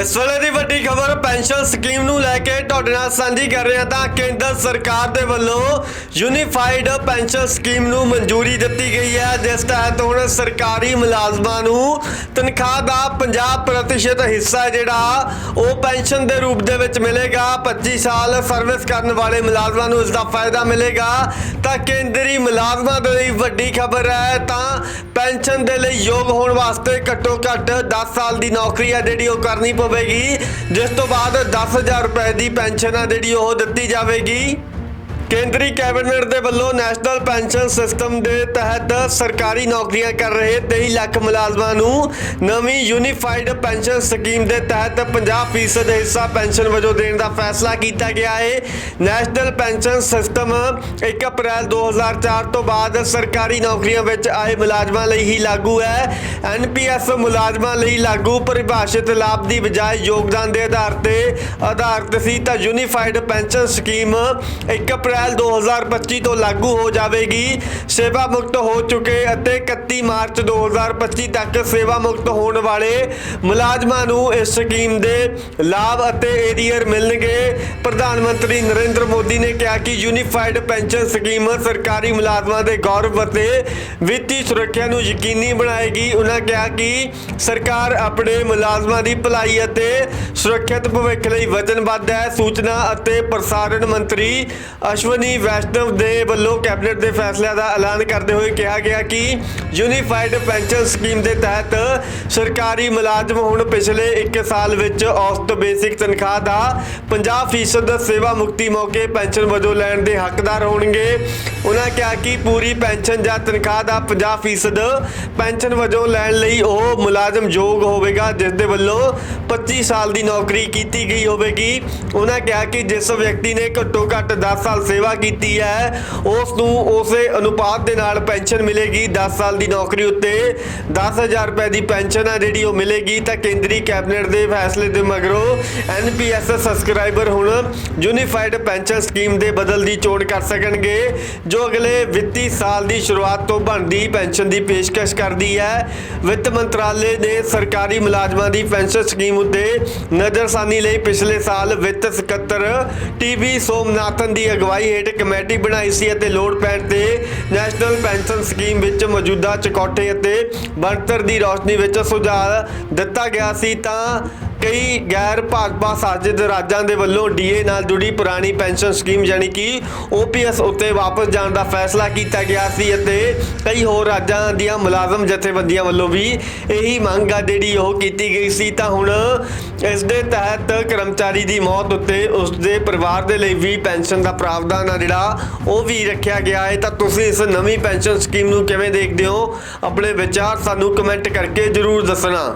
ਇਸ ਵੇਲੇ ਦੀ ਵੱਡੀ ਖਬਰ, ਪੈਨਸ਼ਨ ਸਕੀਮ ਨੂੰ ਲੈ ਕੇ ਤੁਹਾਡੇ ਨਾਲ ਸਾਂਝੀ ਕਰ ਰਹੇ ਹਾਂ ਤਾਂ ਕੇਂਦਰ ਸਰਕਾਰ ਦੇ ਵੱਲੋਂ ਯੂਨੀਫਾਈਡ ਪੈਨਸ਼ਨ ਸਕੀਮ ਨੂੰ ਮਨਜ਼ੂਰੀ ਦਿੱਤੀ ਗਈ ਹੈ। ਜਿਸ ਤਹਿਤ ਹੁਣ ਸਰਕਾਰੀ ਮੁਲਾਜ਼ਮਾਂ ਨੂੰ ਤਨਖਾਹ ਦਾ 50% ਹਿੱਸਾ ਹੈ ਜਿਹੜਾ ਉਹ ਪੈਨਸ਼ਨ ਦੇ ਰੂਪ ਦੇ ਵਿੱਚ ਮਿਲੇਗਾ। 25 ਸਾਲ ਸਰਵਿਸ ਕਰਨ ਵਾਲੇ ਮੁਲਾਜ਼ਮਾਂ ਨੂੰ ਇਸ ਦਾ ਫਾਇਦਾ ਮਿਲੇਗਾ। ਤਾਂ ਕੇਂਦਰੀ ਮੁਲਾਜ਼ਮਾਂ ਦੇ ਲਈ ਵੱਡੀ ਖਬਰ ਹੈ ਤਾਂ ਪੈਨਸ਼ਨ ਦੇ ਲਈ ਯੋਗ ਹੋਣ ਵਾਸਤੇ ਘੱਟੋ ਘੱਟ 10 ਸਾਲ ਦੀ ਨੌਕਰੀ ਹੈ ਜਿਹੜੀ ਉਹ ਕਰਨੀ ਹੋਵੇਗੀ ਜਿਸ ਤੋਂ ਬਾਅਦ 10000 ਰੁਪਏ ਦੀ ਪੈਨਸ਼ਨ ਆ ਜਿਹੜੀ ਉਹ ਦਿੱਤੀ ਜਾਵੇਗੀ। ਕੇਂਦਰੀ ਕੈਬਨਿਟ ਦੇ ਵੱਲੋਂ ਨੈਸ਼ਨਲ ਪੈਨਸ਼ਨ ਸਿਸਟਮ ਦੇ ਤਹਿਤ ਸਰਕਾਰੀ ਨੌਕਰੀਆਂ ਕਰ ਰਹੇ 23 ਲੱਖ ਮੁਲਾਜ਼ਮਾਂ ਨੂੰ ਨਵੀਂ ਯੂਨੀਫਾਈਡ ਪੈਨਸ਼ਨ ਸਕੀਮ ਦੇ ਤਹਿਤ 50% ਹਿੱਸਾ ਪੈਨਸ਼ਨ ਵਜੋਂ ਦੇਣ ਦਾ ਫੈਸਲਾ ਕੀਤਾ ਗਿਆ ਹੈ ਨੈਸ਼ਨਲ ਪੈਨਸ਼ਨ ਸਿਸਟਮ 1 ਅਪ੍ਰੈਲ 2004 ਤੋਂ ਬਾਅਦ ਸਰਕਾਰੀ ਨੌਕਰੀਆਂ ਵਿੱਚ ਆਏ ਮੁਲਾਜ਼ਮਾਂ ਲਈ ਹੀ ਲਾਗੂ ਹੈ। ਐਨਪੀਐਸ ਮੁਲਾਜ਼ਮਾਂ ਲਈ ਲਾਗੂ ਪਰਿਭਾਸ਼ਿਤ ਲਾਭ ਦੀ ਬਜਾਏ ਯੋਗਦਾਨ ਦੇ ਆਧਾਰ ਤੇ ਆਧਾਰਿਤ ਸੀ ਤਾਂ ਯੂਨੀਫਾਈਡ ਪੈਨਸ਼ਨ ਸਕੀਮ 1 ਅਪ੍ਰੈਲ 2025 ਤੋਂ ਲਾਗੂ ਹੋ ਜਾਵੇਗੀ। ਸੇਵਾ ਮੁਕਤ ਹੋ ਚੁੱਕੇ ਅਤੇ 31 ਮਾਰਚ 2025 ਤੱਕ ਸੇਵਾ ਮੁਕਤ ਹੋਣ ਵਾਲੇ ਮੁਲਾਜ਼ਮਾਂ ਨੂੰ ਇਸ ਸਕੀਮ ਦੇ ਲਾਭ ਅਤੇ ਏਰੀਅਰ ਮਿਲਣਗੇ। ਪ੍ਰਧਾਨ ਮੰਤਰੀ ਨਰਿੰਦਰ ਮੋਦੀ ਨੇ ਕਿਹਾ ਕਿ ਯੂਨੀਫਾਈਡ ਪੈਨਸ਼ਨ ਸਕੀਮ ਸਰਕਾਰੀ ਮੁਲਾਜ਼ਮਾਂ ਦੇ ਗੌਰਵ ਅਤੇ ਵਿੱਤੀ ਸੁਰੱਖਿਆ ਨੂੰ ਯਕੀਨੀ ਬਣਾਏਗੀ। ਉਹਨਾਂ ਕਿਹਾ ਕਿ ਸਰਕਾਰ ਆਪਣੇ ਮੁਲਾਜ਼ਮਾਂ ਦੀ ਭਲਾਈ ਅਤੇ ਸੁਰੱਖਿਅਤ ਭਵਿੱਖ ਲਈ ਵਚਨਬੱਧ ਹੈ। ਸੂਚਨਾ ਅਤੇ ਪ੍ਰਸਾਰਣ ਮੰਤਰੀ ਅਸ਼ਵਨੀ ਵੈਸ਼ਨਵ ਦੇ ਵੱਲੋਂ ਕੈਬਨਿਟ ਦੇ ਫੈਸਲਿਆਂ ਦਾ ਐਲਾਨ ਕਰਦੇ ਹੋਏ ਕਿਹਾ ਗਿਆ ਕਿ ਯੂਨੀਫਾਈਡ ਪੈਨਸ਼ਨ ਸਕੀਮ ਦੇ ਤਹਿਤ ਸਰਕਾਰੀ ਮੁਲਾਜ਼ਮ ਹੁਣ ਪਿਛਲੇ 1 ਸਾਲ ਵਿੱਚ ਔਸਤ ਬੇਸਿਕ ਤਨਖਾਹ ਦਾ 50% ਸੇਵਾ ਮੁਕਤੀ ਮੌਕੇ ਪੈਨਸ਼ਨ ਵਜੋਂ ਲੈਣ ਦੇ ਹੱਕਦਾਰ ਹੋਣਗੇ। ਉਹਨਾਂ ਕਿਹਾ ਕਿ ਪੂਰੀ ਪੈਨਸ਼ਨ ਜਾਂ ਤਨਖਾਹ ਦਾ 50% ਪੈਨਸ਼ਨ ਵਜੋਂ ਲੈਣ ਲਈ ਉਹ ਮੁਲਾਜ਼ਮ ਯੋਗ ਹੋਵੇਗਾ, ਜਿਸ ਦੇ ਵੱਲੋਂ 25 ਸਾਲ ਦੀ ਨੌਕਰੀ ਕੀਤੀ ਗਈ ਹੋਵੇਗੀ। ਉਹਨਾਂ ਕਿਹਾ ਕਿ ਜਿਸ ਵਿਅਕਤੀ ਨੇ ਘੱਟੋ ਘੱਟ 10 ਸਾਲ ਸੇਵਾ ਕੀਤੀ ਹੈ। ਉਸ ਨੂੰ ਉਸੇ ਅਨੁਪਾਤ ਦੇ ਨਾਲ ਪੈਨਸ਼ਨ ਮਿਲੇਗੀ। 10 ਸਾਲ ਦੀ ਨੌਕਰੀ ਉੱਤੇ 10000 ਰੁਪਏ ਦੀ ਪੈਨਸ਼ਨ ਹੈ ਜਿਹੜੀ ਉਹ ਮਿਲੇਗੀ ਤਾਂ ਕੇਂਦਰੀ ਕੈਬਨਿਟ ਦੇ ਫੈਸਲੇ ਦੇ ਮਗਰੋਂ ਐਨਪੀਐਸ ਸਬਸਕ੍ਰਾਈਬਰ ਹੁਣ ਯੂਨੀਫਾਈਡ ਪੈਨਸ਼ਨ ਸਕੀਮ ਦੇ ਬਦਲ ਦੀ ਚੋਣ ਕਰ ਸਕਣਗੇ, ਜੋ ਅਗਲੇ ਵਿੱਤੀ ਸਾਲ ਦੀ ਸ਼ੁਰੂਆਤ ਤੋਂ ਬਣਦੀ ਪੈਨਸ਼ਨ ਦੀ ਪੇਸ਼ਕਸ਼ ਕਰਦੀ ਹੈ। ਵਿੱਤ ਮੰਤਰਾਲੇ ਨੇ ਸਰਕਾਰੀ ਮੁਲਾਜ਼ਮਾਂ ਦੀ ਪੈਨਸ਼ਨ ਸਕੀਮ ਉੱਤੇ ਨਜ਼ਰਸਾਨੀ ਲਈ ਪਿਛਲੇ ਸਾਲ ਵਿੱਤ ਸਕੱਤਰ ਟੀਬੀ ਸੋਮਨਾਥਨ ਦੀ ਅਗਵਾਈ ਹੇਠ ਕਮੇਟੀ ਬਣਾਈ ਸੀ ਅਤੇ ਲੋੜ ਪੈਣ ਤੇ ਨੈਸ਼ਨਲ ਪੈਨਸ਼ਨ ਸਕੀਮ ਵਿੱਚ ਮੌਜੂਦਾ ਚਕੌਠੇ ਅਤੇ ਬਣਤਰ ਦੀ ਰੌਸ਼ਨੀ ਵਿੱਚ ਸੁਝਾਅ ਦਿੱਤਾ ਗਿਆ ਸੀ ਤਾਂ ਕਈ ਗੈਰ ਭਾਜਪਾ ਸਾਜਿਦ ਰਾਜਾਂ ਦੇ ਵੱਲੋਂ ਡੀਏ ਨਾਲ ਜੁੜੀ ਪੁਰਾਣੀ ਪੈਨਸ਼ਨ ਸਕੀਮ ਯਾਨੀ ਕਿ ਓਪੀਐਸ ਉੱਤੇ ਵਾਪਸ ਜਾਣ ਦਾ ਫੈਸਲਾ ਕੀਤਾ ਗਿਆ ਸੀ ਅਤੇ ਕਈ ਹੋਰ ਰਾਜਾਂ ਦੀਆਂ ਮੁਲਾਜ਼ਮ ਜਥੇਬੰਦੀਆਂ ਵੱਲੋਂ ਵੀ ਇਹੀ ਮੰਗ ਆ ਜਿਹੜੀ ਉਹ ਕੀਤੀ ਗਈ ਸੀ। ਤਾਂ ਹੁਣ ਇਸ ਦੇ ਤਹਿਤ ਕਰਮਚਾਰੀ ਦੀ ਮੌਤ ਉੱਤੇ ਉਸ ਦੇ ਪਰਿਵਾਰ ਦੇ ਲਈ ਵੀ ਪੈਨਸ਼ਨ ਦਾ ਪ੍ਰਾਵਧਾਨ ਆ ਜਿਹੜਾ, ਉਹ ਵੀ ਰੱਖਿਆ ਗਿਆ ਹੈ। ਤਾਂ ਤੁਸੀਂ ਇਸ ਨਵੀਂ ਪੈਨਸ਼ਨ ਸਕੀਮ ਨੂੰ ਕਿਵੇਂ ਦੇਖਦੇ ਹੋ? ਆਪਣੇ ਵਿਚਾਰ ਸਾਨੂੰ ਕਮੈਂਟ ਕਰਕੇ ਜਰੂਰ ਦੱਸਣਾ।